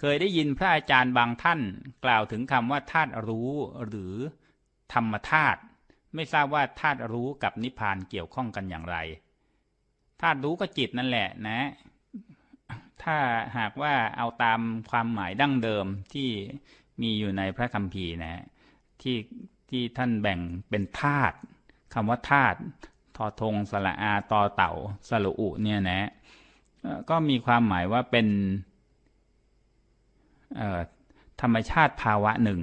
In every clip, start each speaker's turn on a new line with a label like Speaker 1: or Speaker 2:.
Speaker 1: เคยได้ยินพระอาจารย์บางท่าน กล่าวถึงคำว่าธาตุรู้หรือธรรมธาตุไม่ทราบว่าธาตุรู้กับนิพพานเกี่ยวข้องกันอย่างไรธาตุรู้ก็จิตนั่นแหละนะ ถ้าหากว่าเอาตามความหมายดั้งเดิมที่มีอยู่ในพระคัมภีร์นะ ที่ที่ท่านแบ่งเป็นธาตุคำว่าธาตุทอทงสระอาตอเต่าสระอุเนี่ยนะ ก็มีความหมายว่าเป็น ธรรมชาติภาวะหนึ่ง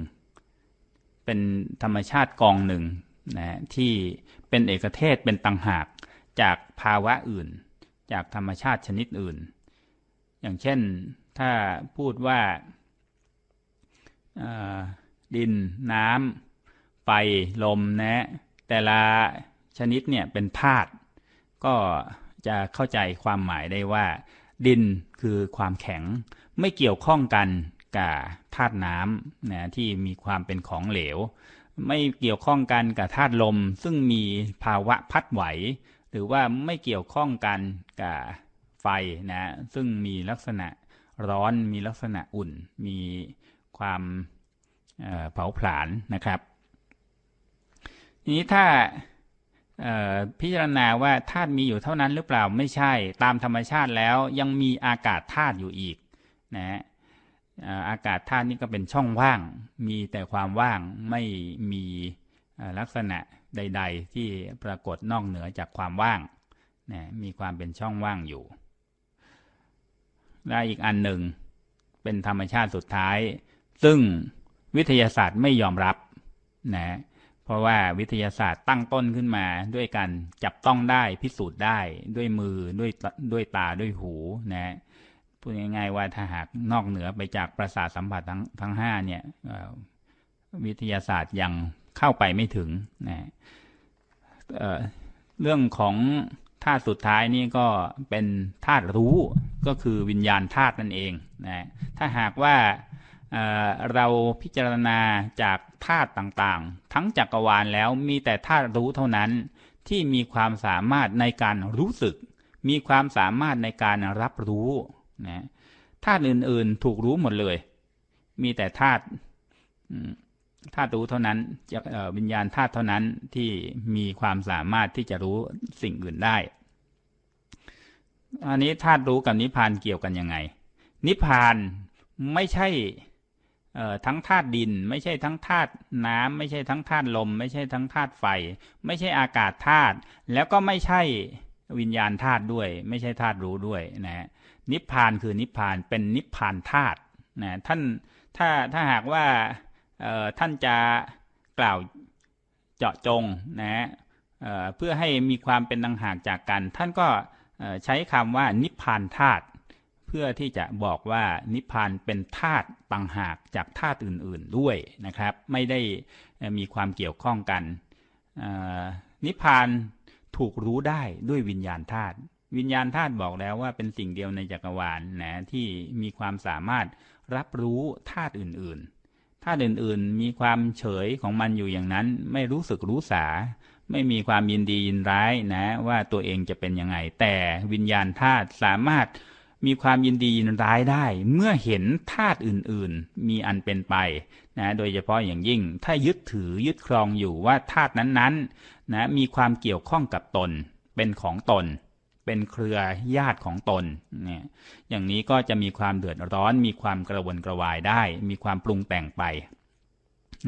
Speaker 1: เป็นธรรมชาติกองหนึ่งนะที่เป็นเอกเทศเป็นตังหากจากภาวะอื่น จากธรรมชาติชนิดอื่น อย่างเช่นถ้าพูดว่าดินน้ำไฟลมนะแต่ละชนิดเนี่ยเป็นธาตุก็จะเข้าใจความหมายได้ว่า ดินคือความแข็งไม่เกี่ยวข้องกัน กับธาตุน้ำนะที่มีความเป็นของเหลว ไม่เกี่ยวข้องกันกับธาตุลม ซึ่งมีภาวะพัดไหว หรือว่าไม่เกี่ยวข้องกันกับไฟนะซึ่งมีลักษณะร้อนมีลักษณะอุ่น มีความเผาผลาญนะครับทีนี้ถ้าพิจารณาว่าธาตุมีอยู่เท่านั้นหรือเปล่าไม่ใช่ตามธรรมชาติแล้วยังมีอากาศธาตุอยู่อีกนะ อากาศธาตุนี่ก็เป็นช่องว่าง มีแต่ความว่างไม่มีลักษณะใด ๆ ที่ปรากฏนอกเหนือจากความว่างนะมีความเป็นช่องว่างอยู่ และอีกอันหนึ่งเป็นธรรมชาติสุดท้าย ซึ่งวิทยาศาสตร์ไม่ยอมรับนะเพราะว่าวิทยาศาสตร์ตั้งต้นขึ้นมา ด้วยการจับต้องได้พิสูจน์ได้ด้วยมือด้วยด้วยตาด้วยหูนะ พูดง่าย ๆ ว่าถ้าหากนอกเหนือไปจากประสาทสัมผัสทั้งทั้งห้าเนี่ยวิทยาศาสตร์ยังเข้าไปไม่ถึงนะเเรื่องของธาตุสุดท้ายนี่ก็เป็นธาตุรู้ก็คือวิญญาณธาตุนั่นเองนะถ้าหากว่าเราพิจารณาจากธาตุต่างๆ ทั้งจักรวาลแล้วมีแต่ธาตุรู้เท่านั้นที่มีความสามารถในการรู้สึก มีความสามารถในการรับรู้ นะธาตุอื่น ๆ ถูกรู้หมดเลย มีแต่ธาตุธาตุรู้เท่านั้นวิญญาณธาตุเท่านั้นที่มีความสามารถที่จะรู้สิ่งอื่นได้ อันนี้ธาตุรู้กับนิพพานเกี่ยวกันยังไง นิพพานไม่ใช่ทั้งธาตุดิน ไม่ใช่ทั้งธาตุน้ำไม่ใช่ทั้งธาตุลม ไม่ใช่ทั้งธาตุไฟ ไม่ใช่อากาศธาตุแล้วก็ไม่ใช่วิญญาณธาตุด้วย ไม่ใช่ธาตุรู้ด้วยนะฮะ นิพพานคือนิพพานเป็นนิพพานธาตุนะท่านถ้าถ้าหากว่าท่านจะกล่าวเจาะจงนะเพื่อให้มีความเป็นต่างหากจากกัน ท่านก็ใช้คำว่านิพพานธาตุเพื่อที่จะบอกว่านิพพานเป็นธาตุต่างหากจากธาตุอื่น ๆด้วยนะครับ ไม่ได้มีความเกี่ยวข้องกันนิพพานถูกรู้ได้ด้วยวิญญาณธาตุ วิญญาณธาตุบอกแล้วว่าเป็นสิ่งเดียวในจักรวาลนะที่มีความสามารถรับรู้ธาตุอื่นๆธาตุอื่นๆ มีความเฉยของมันอยู่อย่างนั้น ไม่รู้สึกรู้สา ไม่มีความยินดียินร้ายนะ ว่าตัวเองจะเป็นยังไง แต่วิญญาณธาตุสามารถมีความยินดียินร้ายได้ เมื่อเห็นธาตุอื่นๆ มีอันเป็นไปนะโดยเฉพาะอย่างยิ่ง ถ้ายึดถือยึดครองอยู่ว่าธาตุนั้นๆนะมีความเกี่ยวข้องกับตนเป็นของตน เป็นเครือญาติของตนเนี่ยอย่างนี้ก็จะมีความเดือดร้อน มีความกระวนกระวายได้ มีความปรุงแต่งไป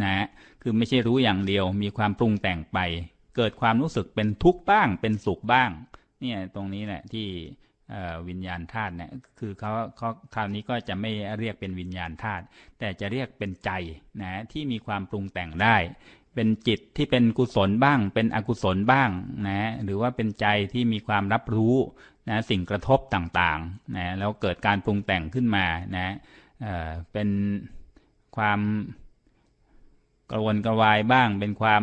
Speaker 1: นะคือไม่ใช่รู้อย่างเดียว มีความปรุงแต่งไป เกิดความรู้สึกเป็นทุกข์บ้าง เป็นสุขบ้างเนี่ยตรงนี้แหละที่วิญญาณธาตุเนี่ยคือเขาเขาคราวนี้ก็จะไม่เรียกเป็นวิญญาณธาตุแต่จะเรียกเป็นใจนะที่มีความปรุงแต่งได้ เป็นจิตที่เป็นกุศลบ้าง เป็นอกุศลบ้างนะหรือว่าเป็นใจที่มีความรับรู้นะสิ่งกระทบต่างๆนะแล้วเกิดการปรุงแต่งขึ้นมานะเเป็นความกระวนกระวายบ้าง เป็นความ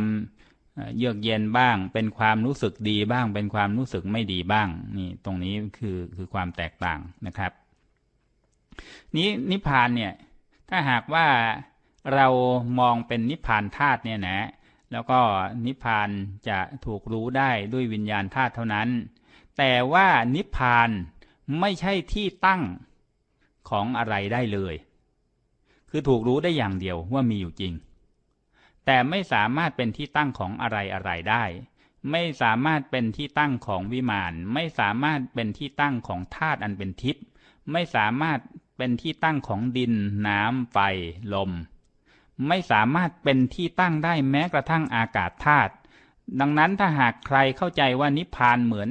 Speaker 1: เยือกเย็นบ้าง เป็นความรู้สึกดีบ้าง เป็นความรู้สึกไม่ดีบ้างนี่ตรงนี้คือคือความแตกต่างนะครับ นี้นิพพานเนี่ยถ้าหากว่า เรามองเป็นนิพพานธาตุเนี่ยนะ แล้วก็นิพพานจะถูกรู้ได้ด้วยวิญญาณธาตุเท่านั้น แต่ว่านิพพานไม่ใช่ที่ตั้งของอะไรได้เลย คือถูกรู้ได้อย่างเดียวว่ามีอยู่จริง แต่ไม่สามารถเป็นที่ตั้งของอะไรอะไรได้ ไม่สามารถเป็นที่ตั้งของวิมาน ไม่สามารถเป็นที่ตั้งของธาตุอันเป็นทิพย์ ไม่สามารถเป็นที่ตั้งของดิน น้ำ ไฟ ลม ไม่สามารถเป็นที่ตั้งได้แม้กระทั่งอากาศธาตุดังนั้นถ้าหากใครเข้าใจว่านิพพานเหมือน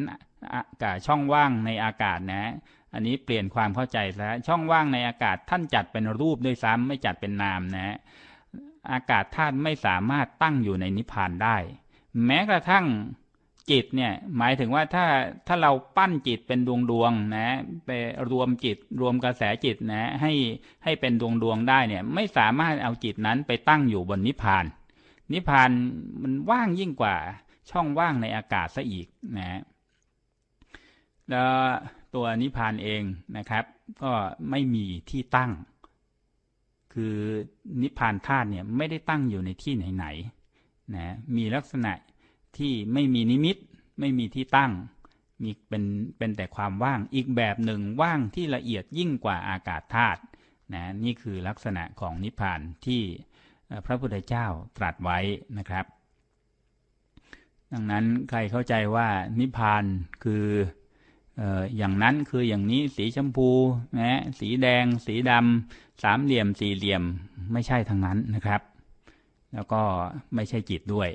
Speaker 1: กับช่องว่างในอากาศนะ อันนี้เปลี่ยนความเข้าใจแล้วช่องว่างในอากาศท่านจัดเป็นรูปด้วยซ้ำไม่จัดเป็นนามนะ อากาศธาตุไม่สามารถตั้งอยู่ในนิพพานได้ แม้กระทั่ง จิตเนี่ยหมายถึงว่าถ้าถ้าเราปั้นจิตเป็นดวงดวงนะไปรวมจิตรวมกระแสจิตนะให้ให้เป็นดวงดวงได้เนี่ยไม่สามารถเอาจิตนั้นไปตั้งอยู่บนนิพพาน นิพพานมันว่างยิ่งกว่าช่องว่างในอากาศซะอีกนะแล้วตัวนิพพานเองนะครับ ก็ไม่มีที่ตั้ง คือนิพพานธาตุเนี่ยไม่ได้ตั้งอยู่ในที่ไหนๆนะมีลักษณะ ที่ไม่มีนิมิต ไม่มีที่ตั้ง มีเป็นเป็นแต่ความว่างอีกแบบหนึ่งว่างที่ละเอียดยิ่งกว่าอากาศธาตุนะนี่คือลักษณะของนิพพานที่พระพุทธเจ้าตรัสไว้นะครับ ดังนั้นใครเข้าใจว่านิพพานคืออย่างนั้นคืออย่างนี้สีชมพูนะสีแดง สีดำสามเหลี่ยมสี่เหลี่ยมไม่ใช่ทั้งนั้นนะครับ แล้วก็ไม่ใช่จิตด้วย